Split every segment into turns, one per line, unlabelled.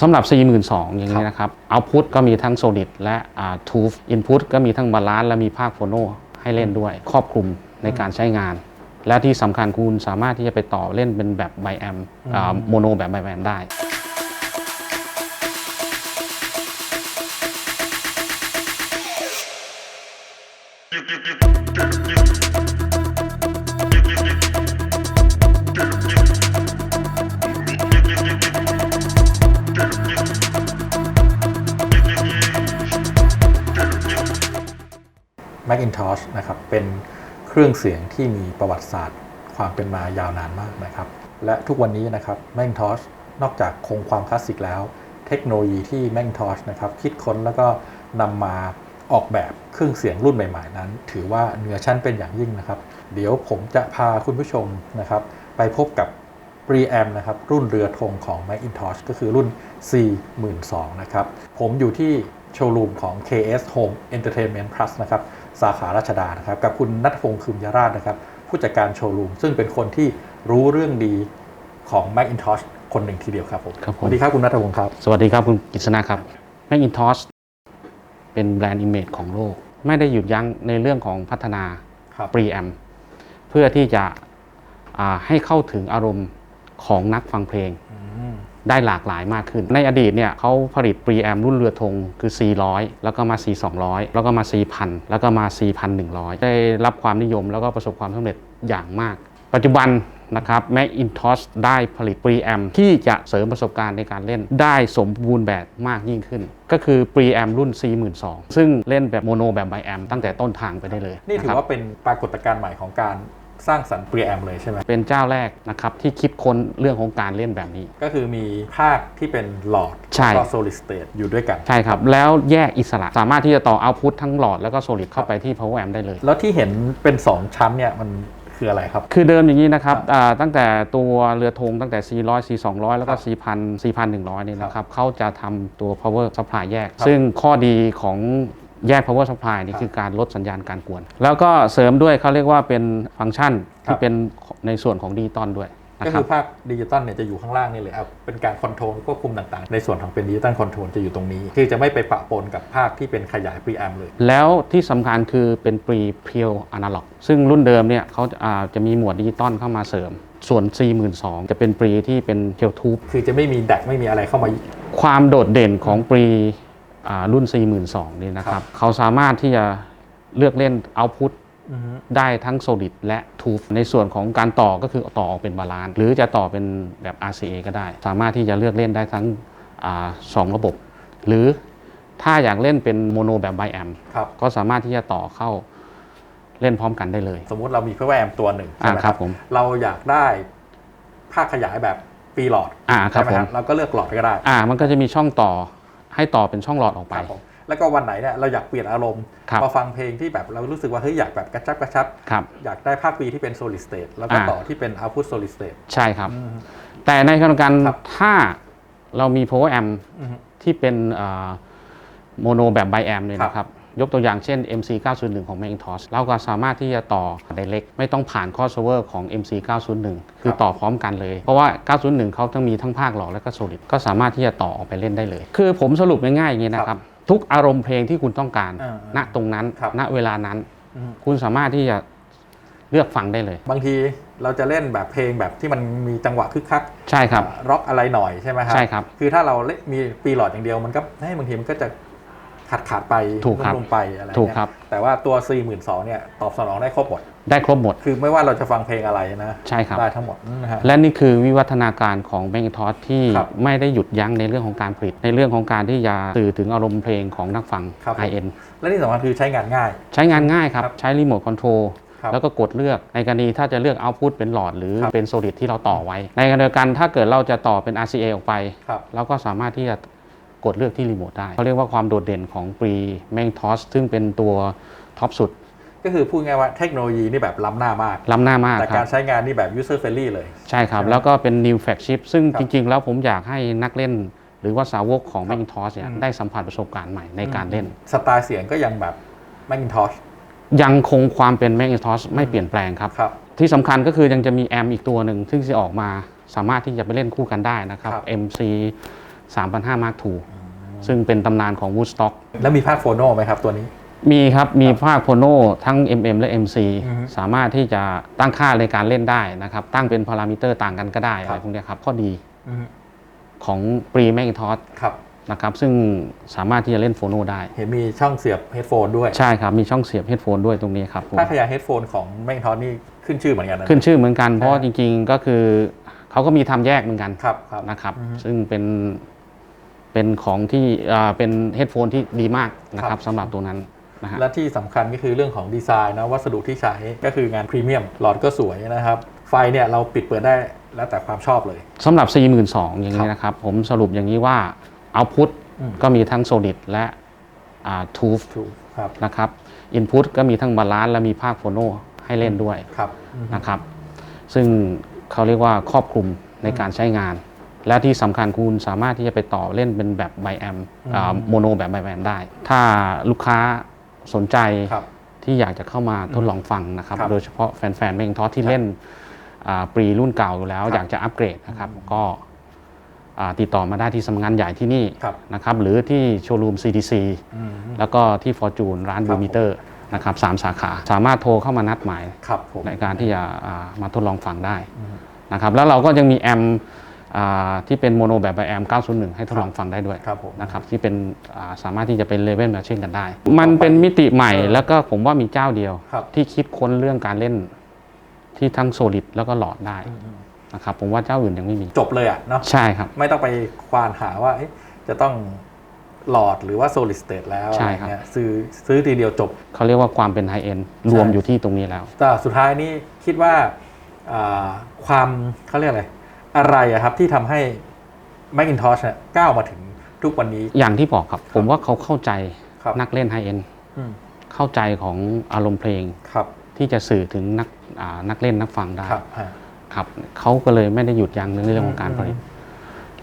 สำหรับ 42,000อย่างนี้นะครับ Output ก็มีทั้ง Solid และอ่า Tooth Input ก็มีทั้งบาลานซ์และมีภาคโฟโนให้เล่นด้วย ครอบคลุมในการใช้งาน และที่สำคัญคุณสามารถที่จะไปต่อเล่นเป็นแบบไบแอมโมโนแบบไบแอมได้
Macintosh นะครับเป็นเครื่องเสียงที่มีประวัติศาสตร์ ความเป็นมายาวนานมากนะครับ และทุกวันนี้นะครับ Macintosh นอกจากคงความคลาสสิกแล้ว เทคโนโลยีที่ Macintosh นะครับคิดค้นแล้วก็นำมาออกแบบเครื่องเสียงรุ่นใหม่ๆ นั้น ถือว่าเหนือชั้นเป็นอย่างยิ่งนะครับ เดี๋ยวผมจะพาคุณผู้ชมนะครับ ไปพบกับ Preamp นะครับ รุ่นเรือธงของ Macintosh ก็คือรุ่น C12 นะครับ ผมอยู่ที่โชว์รูมของ KS Home Entertainment Plus นะครับ สาขาราชดานะครับ กับคุณนัทพงศ์คืมยราชนะครับ ผู้จัดการโชว์รูม ซึ่งเป็นคนที่รู้เรื่องดีของ Macintosh คนหนึ่งทีเดียวครับผม
ครับผม
สวัสดีครับคุณนัทพงศ์ครับ
สวัสดีครับคุณกฤษณะครับ Macintosh เป็นแบรนด์อิมเมจของโลก ไม่ได้หยุดยั้งในเรื่องของพัฒนา
ครับ
preamp เพื่อที่จะอ่าให้เข้าถึงอารมณ์ของนักฟังเพลง
อืม
ได้หลากหลายมากขึ้น ในอดีตเนี่ยเขาผลิต preamp รุ่นเรือธงคือ400 แล้วก็มา4200 แล้วก็มา4,000 แล้วก็มา4,100 ได้รับความนิยมแล้วก็ประสบความสำเร็จอย่างมาก ปัจจุบันนะครับ Macintosh ได้ผลิต preamp ที่จะเสริมประสบการณ์ในการเล่นได้สมบูรณ์แบบมากยิ่งขึ้น ก็คือ preamp รุ่น42,000ซึ่งเล่นแบบโมโนแบบไบแอมตั้งแต่ต้นทางไปได้เลย
นี่ถือว่าเป็นปรากฏการณ์ใหม่ของการ สร้างสรรค์ Preamp เลยใช่ไหม
เป็นเจ้าแรกนะครับที่คิดค้นเรื่องของการเล่นแบบนี้
ก็คือมีภาคที่เป็นหลอด
ใช่
แล้วก็ solid state อยู่ด้วยกัน
ใช่ครับ แล้วแยกอิสระสามารถที่จะต่อเอาพุททั้งหลอดแล้วก็โซลิดเข้าไปที่ power amp ได้เลย
แล้วที่เห็นเป็น 2 ชั้นเนี่ยมันคืออะไรครับ
คือเดิมอย่างนี้นะครับ
ครับ
อ่าตั้งแต่ตัวเรือธงตั้งแต่ 400 400 แล้วก็
ครับ
4,000 4,100 นี่นะค
ครั
รับบเขาจะทำตัว power supply แยก
ครับ
ซึ่งข้อดีของ แยก power supply นี่
ครับ
คือการลดสัญญาณการกวน แล้วก็เสริมด้วยเขาเรียกว่าเป็นฟังก์ชัน
ครั
ที่
บ
เป็นในส่วนของดิจิตอลด้วยนะ
ก็
ครั
คื
บ
อภาคดิจิตอลเนี่ยจะอยู่ข้างล่างนี่เลยครับเป็นการคอนโทรลควบคุมต่างๆ ในส่วนของเป็นดิจิตอลคอนโทรลจะอยู่ตรงนี้ คือจะไม่ไปปะปนกับภาคที่เป็นขยาย Preamp เลย
แล้วที่สำคัญคือเป็นปรีเพียวอนาล็อกซึ่งรุ่นเดิมเนี่ยเขาอ่าจะมีหมวดดิจิตอลเข้ามาเสริม ส่วน 42,000 จะเป็นปรีที่เป็นเทียวทูบ
คือจะไม่มีแดกไม่มีอะไรเข้ามา
ความโดดเด่นของปรีอ่า รุ่น 42,000นี่นะค
ครั
รับ
บ
เขาสามารถที่จะเลือกเล่นเอาพุต
อือฮึ
ได้ทั้ง Solid และ Tooth ในส่วนของการต่อก็คือต่อออกเป็นบาลานซ์หรือจะต่อเป็นแบบ RCA ก็ได้ สามารถที่จะเลือกเล่นได้ทั้งอาสองระบบ หรือถ้าอยากเล่นเป็นโมโนแบบไบแอม
ครับ
ก็สามารถที่จะต่อเข้าเล่นพร้อมกันได้เลย
สมมุติเรามี Preamp ตัวหนึ่งใช่ไหม
อ่าครับผม
เราอยากได้ภาคขยายแบบปีหลอด
อ่าครั
ใช่
บ
ไหม
ผม
ครับเราก็เลือกหลอดก็ได้
อ่า มันก็จะมีช่องต่อ ให้ต่อเป็นช่องหลอดออกไป
ครับผมแล้วก็วันไหนเนี่ยเราอยากเปลี่ยนอารมณ์
ครับ
มาฟังเพลงที่แบบเรารู้สึกว่าเฮ้ยอยากแบบกระชับกระชับ
ครับ
อยากได้ภาคปีที่เป็น solid state แล้วก็
อ่า
ต่อที่เป็น output solid state
ใช่ครับ
อืม
แต่ในขณะเดียวกัน
ครับ
ถ้าเรามี power amp
อืม
ที่เป็นโมโนแบบไบแอมเนี่ย
ครับ
นะครับ ยกตัวอย่างเช่น MC 901 ของ Macintosh เราก็สามารถที่จะต่อ direct ไม่ต้องผ่าน crossover ของ MC 901 คือต่อพร้อมกันเลย เพราะว่า 901 เขาทั้งมีทั้งภาคหลอกและก็ solid ก็สามารถที่จะต่อออกไปเล่นได้เลย คือผมสรุปง่ายๆอย่างนี้นะครับ ทุกอารมณ์เพลงที่คุณต้องการ
อ่า
ณตรงนั้น
ครับ
ณเวลานั้น
อืม
คุณสามารถที่จะเลือกฟังได้เลย
บางทีเราจะเล่นแบบเพลงแบบที่มันมีจังหวะคึกคัก
ใช่ครับ
ร็อกอะไรหน่อยใช่ไหมครับ
ใช่ครับ
คือถ้าเราเล่นมีปีหลอดอย่างเดียวมันก็ให้ยบางทีมันก็จะ ขาดขาดๆไป
ถูกครับ
นุ่มๆไปอะไร
ถูก
เงี้ย
ครับ
แต่ว่าตัว 4 2 0 0 0เนี่ยตอบสนองได้ครบหมด
ได้ครบหมด
คือไม่ว่าเราจะฟังเพลงอะไรนะ
ใช่ครับ
ได้ทั้งหมดนะฮะ
และนี่คือวิวัฒนาการของ Macintosh ที่
ครับ
ไม่ได้หยุดยั้งในเรื่องของการผลิต ในเรื่องของการที่จะสื่อถึงอารมณ์เพลงของนักฟัง
ครับผม
high end
และที่สำคัญคือใช้งานง่าย
ใช้งานง่ายครับ
ครับ
ใช้รีโมทคอนโทรล
ครับ
แล้วก็กดเลือกในกรณีถ้าจะเลือก output เป็นหลอดหรือ
ครับ
เป็น solid ที่เราต่อไว้ ในขณะเดียวกันถ้าเกิดเราจะต่อเป็น RCA ออกไป
ครับ
เราก็สามารถที่จะ กดเลือกที่รีโมทได้เขาเรียกว่าความโดดเด่นของปรีแมงทอสซึ่งเป็นตัวท็อปสุด
ก็คือพูดง่ายว่าเทคโนโลยีนี่แบบล้ำหน้ามาก
ล้ำหน้ามาก
แต่การใช้งานนี่แบบ user friendly เลย
ใช่ครับ แล้วก็เป็น new flagship ซึ่งจริง ๆ แล้วผมอยากให้นักเล่น หรือว่าสาวกของ Macintosh เนี่ยได้สัมผัสประสบการณ์ใหม่ในการเล่น
สไตล์เสียงก็ยังแบบ Macintosh
ยังคงความเป็น Macintosh ไม่เปลี่ยนแปลงครับ
รบ
ที่สำคัญก็คือยังจะมีแอมอีกตัวหนึ่งซึ่งจะออกมาสามารถที่จะไปเล่นคู่กันได้นะครับ
MC 3,500มา
ร์คทูซึ่งเป็นตำนานของวูดสต็อก
แล้วมีภาคโฟโนไหมครับตัวนี้
มีครับ มีภาคโฟโนทั้ง MM และ MC สามารถที่จะตั้งค่าในการเล่นได้นะครับ ตั้งเป็นพารามิเตอร์ต่างกันก็ได้อะไรพวกนี้ครับ ข้อดีของปรีแมกทอสนะครับ ซึ่งสามารถที่จะเล่นโฟโนได้
เห็นมีช่องเสียบเฮดโฟนด้วย
ใช่ครับ มีช่องเสียบเฮดโฟนด้วยตรงนี้ครับ
ถ้าขยายเฮดโฟนของแมกทอสนี่ขึ้นชื่อเหมือนกัน
ขึ้นชื่อเหมือนกัน เพราะจริง ๆ ก็คือเขาก็มีทำแยกเหมือนกัน
ครัะ
ครับ ซึ่งเป็น เป็นของที่อ่าเป็นเฮดโฟนที่ดีมากนะค
ครั
รับบสำหรับตัวนั้นนะฮะ
และที่สำคัญก็คือเรื่องของดีไซน์นะวัสดุที่ใช้ก็คืองานพรีเมียมหลอดก็สวยนะครับ ไฟเนี่ยเราปิดเปิดได้แล้วแต่ความชอบเลย
สำหรับ 42,000อย่างนี้นะครับ ผมสรุปอย่างนี้ว่าเอาพุท
อืม
ก็มีทั้ง Solid และทูฟ
ถูกครับ
นะครับ Input ก็มีทั้งบาลานซ์และมีภาคโฟโนให้เล่นด้วย
ครับอืม
นะครับ ซึ่งเขาเรียกว่าครอบคลุมในการใช้งาน และที่สำคัญคุณสามารถที่จะไปต่อเล่นเป็นแบบไบแอมโมโนแบบไบแอมได้ ถ้าลูกค้าสนใจ
ครับ
ที่อยากจะเข้ามาทดลองฟังนะครับ
ครับ
โดยเฉพาะแฟนๆแมงทอสที่
ครับ
เล่นอ่าปรีรุ่นเก่าอยู่แล้ว
ครับ
อยากจะอัปเกรดนะครับ ก็อ่าติดต่อมาได้ที่สำนักงานใหญ่ที่นี่
ครับ
นะครับ หรือที่โชว์รูม CDC
อืม
แล้วก็ที่ Fortune ร้าน
ครับ
บูมิเตอร์นะครับสามสาขาสามารถโทรเข้ามานัดหมาย
ครับผม
ในการที่จะอ่ามาทดลองฟังได้
อืม
นะครับ แล้วเราก็ยังมีแอมอ่า ที่เป็นโมโนแบบไบแอม 901 ให้ทดลองฟังได้ด้วย
ครับผม
นะครับที่เป็นอ่าสามารถที่จะเป็นเลเวลแมชชิ่งกันได้ มันเป็นมิติใหม่
เออ
แล้วก็ผมว่ามีเจ้าเดียว
ครับ
ที่คิดค้นเรื่องการเล่นที่ทั้งโซลิดแล้วก็หลอดได้นะครับผมว่าเจ้าอื่นยังไม่มี
จบเลยอะเนาะ
ใช่ครับ
ไม่ต้องไปควานหาว่าเอ๊ะจะต้องหลอดหรือว่า solid state แล้ว
ใช่
อะไร
ครับ
เงี้ยซื้อซื้อทีเดียวจบ
เขาเรียกว่าความเป็นไฮเอ็นรวมอยู่ที่ตรงนี้แล้ว
แต่สุดท้ายนี่คิดว่าอ่าความเขาเรียกอะไร อะไรอะครับที่ทำให้ Macintosh เนี่ยก้าวมาถึงทุกวันนี้
อย่างที่บอกครับ ผมว่าเขาเข้าใจ
ครับ
นักเล่นไฮเอ็น
อืม
เข้าใจของอารมณ์เพลง
ครับ
ที่จะสื่อถึงนักอ่านักเล่นนักฟังได้
ครับฮะ
ครับเขาก็เลยไม่ได้หยุดยั้งในเรื่องของการผลิต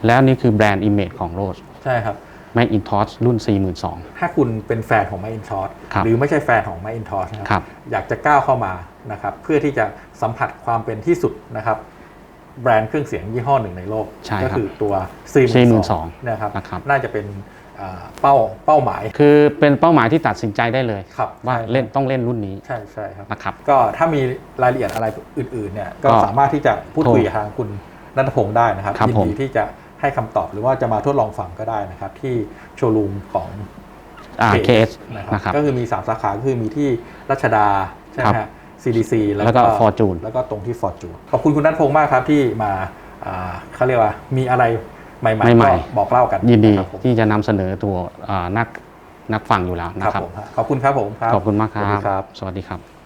แล้วนี่คือแบรนด์อิมเมจของโรส
ใช่ครับ
แม c อินทอสรุ่น 42,000
ถ้าคุณเป็นแฟนของ Macintosh
ครับ
หรือไม่ใช่แฟนของ Macintosh นะค
ครั
รับ อยากจะก้าวเข้ามานะครับ เพื่อที่จะสัมผัสความเป็นที่สุดนะครับ แบรนด์เครื่องเสียงยี่ห้อหนึ่งในโลก
ใช่
ก็
ครับ
คือตัว
42,000
42,000นะครับ
นะครับ
น่าจะเป็นอ่าเป้าเป้าหมาย
คือเป็นเป้าหมายที่ตัดสินใจได้เลย
ครับ
ว่า
ใช่
เล่นต้องเล่นรุ่นนี้
ใช่ใช่ครับ
นะครับ
ก็ถ้ามีรายละเอียดอะไรอื่นๆเนี่ยก็
ก็
สามารถที่จะพูด
โทร
คุยกับทางคุณนันทพงศ์ได้นะครับ
ครับ
ยิ
ผ
ดี
ม
ที่จะให้คำตอบหรือว่าจะมาทดลองฟังก็ได้นะครับ ที่โชว์รูมของ
อ่า
KS
KS
นะค
นะค
รั
รั
บบก็คือมี 3 สาขาก็คือมีที่รัชดาใช่ไหม
ครั
ฮะ
บ
CDC
แล้วก็ Fortune
แล้วก็ตรงที่ Fortune ขอบคุณคุณนัทพงศ์มากครับที่มาอ่าเขาเรียกว่ามีอะไรใหม่ๆ
ใหม่
ก็
ๆ
บอกเล่ากัน
ยินดี
ครับผม
ที่จะนำเสนอตัวอ่านักนักฟังอยู่แล้ว
ค
นะ
รับ
ครับ
ผม ขอบคุณครับผมครับ
ขอบคุณมากครั
สวัสดีครับ
บสวัสดีครับ